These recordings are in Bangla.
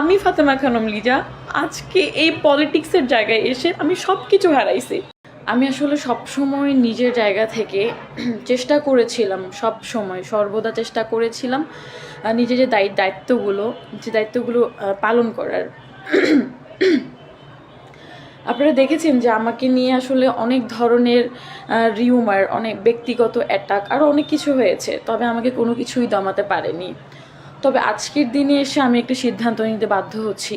আমি ফাতেমা খানম লিজা আজকে এই পলিটিক্সের জায়গায় এসে আমি সব কিছু হারাইছি। আমি আসলে সব সময় নিজের জায়গা থেকে চেষ্টা করেছিলাম সব সময় সর্বদা চেষ্টা করেছিলাম নিজের যে দায়িত্ব, দায়িত্বগুলো, যে দায়িত্বগুলো পালন করার। আপনারা দেখেছেন যে আমাকে নিয়ে আসলে অনেক ধরনের রিউমার অনেক ব্যক্তিগত অ্যাটাক আরও অনেক কিছু হয়েছে, তবে আমাকে কোনো কিছুই দমাতে পারেনি। তবে আজকের দিনে এসে আমি একটি সিদ্ধান্ত নিতে বাধ্য হচ্ছি।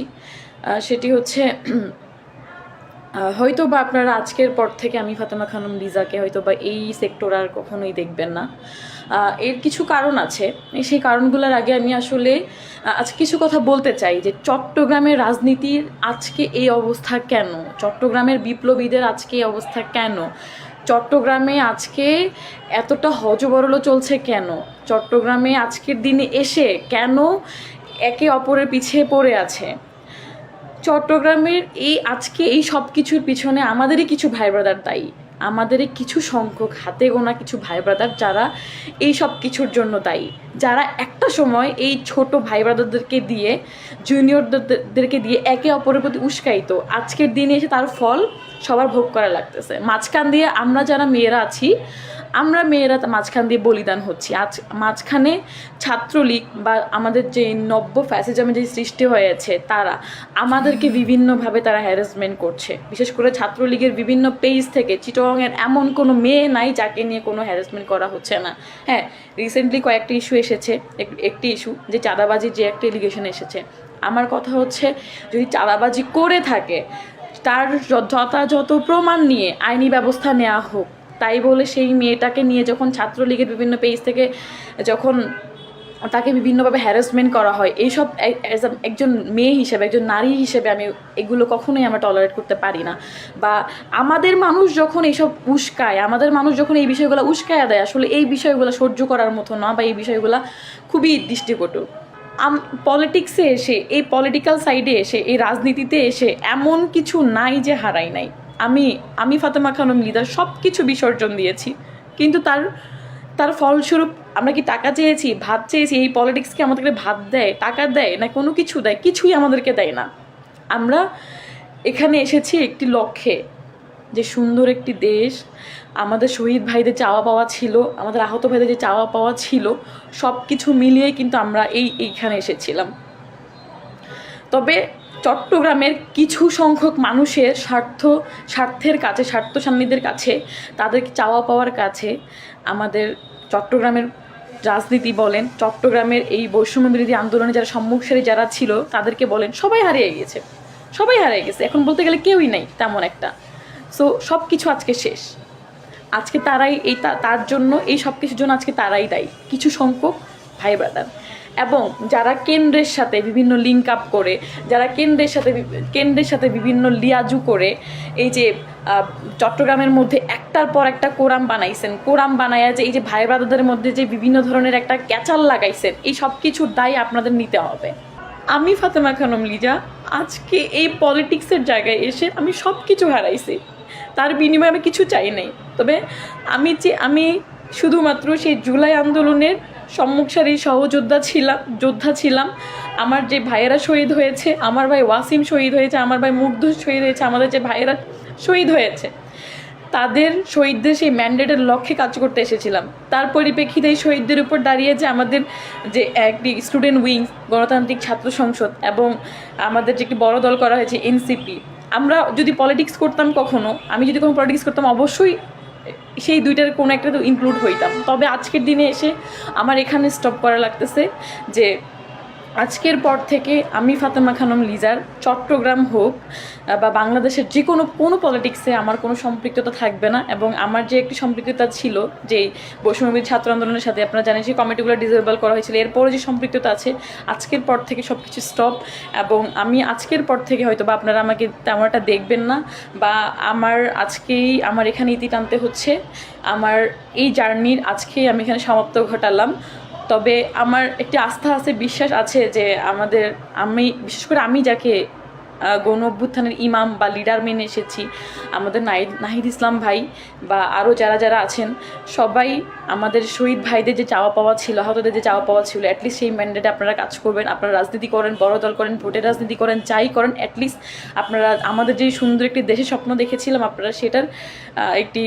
সেটি হচ্ছে হয়তো বা আপনারা আজকের পর থেকে আমি ফাতেমা খানম লিজাকে হয়তো বা এই সেক্টর আর কখনোই দেখবেন না। এর কিছু কারণ আছে। সেই কারণগুলোর আগে আমি আসলে আজ কিছু কথা বলতে চাই যে চট্টগ্রামের রাজনীতির আজকে এই অবস্থা কেন? চট্টগ্রামের বিপ্লবীদের আজকে এই অবস্থা কেন? চট্টগ্রামে আজকে এতটা হজবরল চলছে কেন? চট্টগ্রামে আজকের দিনে এসে কেন একে অপরের পিছিয়ে পড়ে আছে? চট্টগ্রামের এই আজকে এই সব কিছুর পিছনে আমাদেরই কিছু ভাই ব্রাদার দায়ী। আমাদেরই কিছু সংখ্যক হাতে গোনা কিছু ভাই ব্রাদার যারা এই সব কিছুর জন্য দায়ী। যারা একটা সময় এই ছোট ভাই ব্রাদারদেরকে দিয়ে জুনিয়রদেরকে দিয়ে একে অপরের প্রতি উস্কাইতো আজকের দিনে এসে তার ফল সবার ভোগ করা লাগতেছে। মাঝখান দিয়ে আমরা যারা মেয়েরা আছি আমরা মেয়েরা মাঝখান দিয়ে বলিদান হচ্ছি। আজ মাঝখানে ছাত্রলীগ বা আমাদের যে নব্য ফ্যাসিজমে যে সৃষ্টি হয়েছে, তারা আমাদেরকে বিভিন্নভাবে তারা হ্যারাসমেন্ট করছে। বিশেষ করে ছাত্রলীগের বিভিন্ন পেজ থেকে চিটংয়ের এমন কোনো মেয়ে নাই যাকে নিয়ে কোনো হ্যারাসমেন্ট করা হচ্ছে না। হ্যাঁ রিসেন্টলি কয়েকটি ইস্যু এসেছে, এক- একটি ইস্যু যে চাঁদাবাজির যে একটা এলিগেশন এসেছে। আমার কথা হচ্ছে, যদি চাঁদাবাজি করে থাকে, তার যথাযথ প্রমাণ নিয়ে আইনি ব্যবস্থা নেওয়া হোক তাই বলে সেই মেয়েটাকে নিয়ে যখন ছাত্রলীগের বিভিন্ন পেজ থেকে যখন তাকে বিভিন্নভাবে হ্যারাসমেন্ট করা হয় এইসব অ্যাজ একজন মেয়ে হিসেবে, একজন নারী হিসেবে আমি এগুলো কখনোই আমরা টলারেট করতে পারি না। বা আমাদের মানুষ যখন এইসব উস্কায়, আমাদের মানুষ যখন এই বিষয়গুলো উস্কায়া দেয়, আসলে এই বিষয়গুলো সহ্য করার মতো না বা এই বিষয়গুলো খুবই দৃষ্টিকটু। আম পলিটিক্সে এসে, এই পলিটিক্যাল সাইডে এসে, এই রাজনীতিতে এসে এমন কিছু নাই যে হারাই নাই। আমি আমি ফাতেমা খানম লিদার সব কিছু বিসর্জন দিয়েছি। কিন্তু তার তার ফলস্বরূপ আমরা কি টাকা চেয়েছি, ভাত চেয়েছি, এই পলিটিক্সকে আমাদেরকে ভাত দেয়, টাকা দেয়, না কোনো কিছু দেয়, কিছুই আমাদেরকে দেয় না। আমরা এখানে এসেছি একটি লক্ষ্যে, যে সুন্দর একটি দেশ, আমাদের শহীদ ভাইদের চাওয়া পাওয়া ছিল, আমাদের আহত ভাইদের যে চাওয়া পাওয়া ছিল সব কিছু মিলিয়ে কিন্তু আমরা এই, এইখানে এসেছিলাম। তবে চট্টগ্রামের কিছু সংখ্যক মানুষের স্বার্থ, স্বার্থের কাছে স্বার্থ সান্নিধ্যের কাছে, তাদের চাওয়া পাওয়ার কাছে আমাদের চট্টগ্রামের রাজনীতি বলেন, চট্টগ্রামের এই বৈষম্য বিরোধী আন্দোলনে যারা সম্মুখসারী যারা ছিল, তাদেরকে বলেন, সবাই হারিয়ে গেছে। সবাই হারিয়ে গেছে। এখন বলতে গেলে কেউই নেই, তেমন একটা। সো সব কিছু আজকে শেষ। আজকে তারাই এই তার জন্য এই সব কিছুর জন্য আজকে তারাই দায়ী। কিছু সংখ্যক ভাই ব্রাদার এবং যারা কেন্দ্রের সাথে বিভিন্ন লিঙ্ক আপ করে, যারা কেন্দ্রের সাথে কেন্দ্রের সাথে বিভিন্ন লিয়াজু করে, এই যে চট্টগ্রামের মধ্যে একটার পর একটা কোরাম বানাইছেন। কোরাম বানায়া যে, এই যে ভাই ব্রাদারদের মধ্যে যে বিভিন্ন ধরনের একটা ক্যাচাল লাগাইছেন, এই সব কিছুর দায় আপনাদের নিতে হবে। আমি ফাতেমা খানম লিজা, আজকে এই পলিটিক্সের জায়গায় এসে আমি সব কিছু হারাইছি। তার বিনিময়ে আমি কিছু চাই নাই। তবে আমি যে, আমি শুধুমাত্র সেই জুলাই আন্দোলনের সম্মুখসারী সহযোদ্ধা ছিলাম, যোদ্ধা ছিলাম। আমার যে ভাইয়েরা শহীদ হয়েছে, আমার ভাই ওয়াসিম শহীদ হয়েছে, আমার ভাই মুগ্ধ শহীদ হয়েছে, আমাদের যে ভাইয়েরা শহীদ হয়েছে, তাদের শহীদদের সেই ম্যান্ডেটের লক্ষ্যে কাজ করতে এসেছিলাম। তার পরিপ্রেক্ষিতে এই শহীদদের উপর দাঁড়িয়ে যে আমাদের যে একটি স্টুডেন্ট উইং, গণতান্ত্রিক ছাত্র সংসদ, এবং আমাদের যে একটি বড় দল করা হয়েছে এনসিপি। আমরা যদি পলিটিক্স করতাম কখনো, আমি যদি কোনো পলিটিক্স করতাম, অবশ্যই সেই দুইটার কোনো একটা তো ইনক্লুড হইতাম। তবে আজকের দিনে এসে আমার এখানে স্টপ করা লাগতেছে যে আজকের পর থেকে আমি ফাতেমা খানম লিজার, চট্টগ্রাম হোক বা বাংলাদেশের যে কোনো কোনো পলিটিক্সে আমার কোনো সম্পৃক্ততা থাকবে না এবং আমার যে একটি সম্পৃক্ততা ছিল, যে বৈষম্যবিদ ছাত্র আন্দোলনের সাথে আপনারা জানেন সেই কমিটিগুলো ডিসেবল করা হয়েছিল। এরপরে যে সম্পৃক্ততা আছে, আজকের পর থেকে সব কিছু স্টপ এবং আমি আজকের পর থেকে হয়তো বা আপনারা আমাকে তেমন একটা দেখবেন না বা আমার আজকেই আমার এখানে ইতি টানতে হচ্ছে। আমার এই জার্নির আজকেই আমি এখানে সমাপ্ত ঘটালাম। তবে আমার একটি আস্থা আছে, বিশ্বাস আছে যে আমাদের, আমি, বিশেষ করে আমি যাকে গণ অভ্যুত্থানের ইমাম বা লিডার মেনে এসেছি, আমাদের নাহিদ নাহিদ ইসলাম ভাই বা আরও যারা যারা আছেন, সবাই আমাদের শহীদ ভাইদের যে চাওয়া পাওয়া ছিল, আহতদের যে চাওয়া পাওয়া ছিল অ্যাটলিস্ট সেই ম্যান্ডেটে আপনারা কাজ করবেন, আপনারা রাজনীতি করেন, বড় দল করেন, ভোটের রাজনীতি করেন, যাই করেন অ্যাটলিস্ট আপনারা আমাদের যে সুন্দর একটি দেশের স্বপ্ন দেখেছিলাম, আপনারা সেটার একটি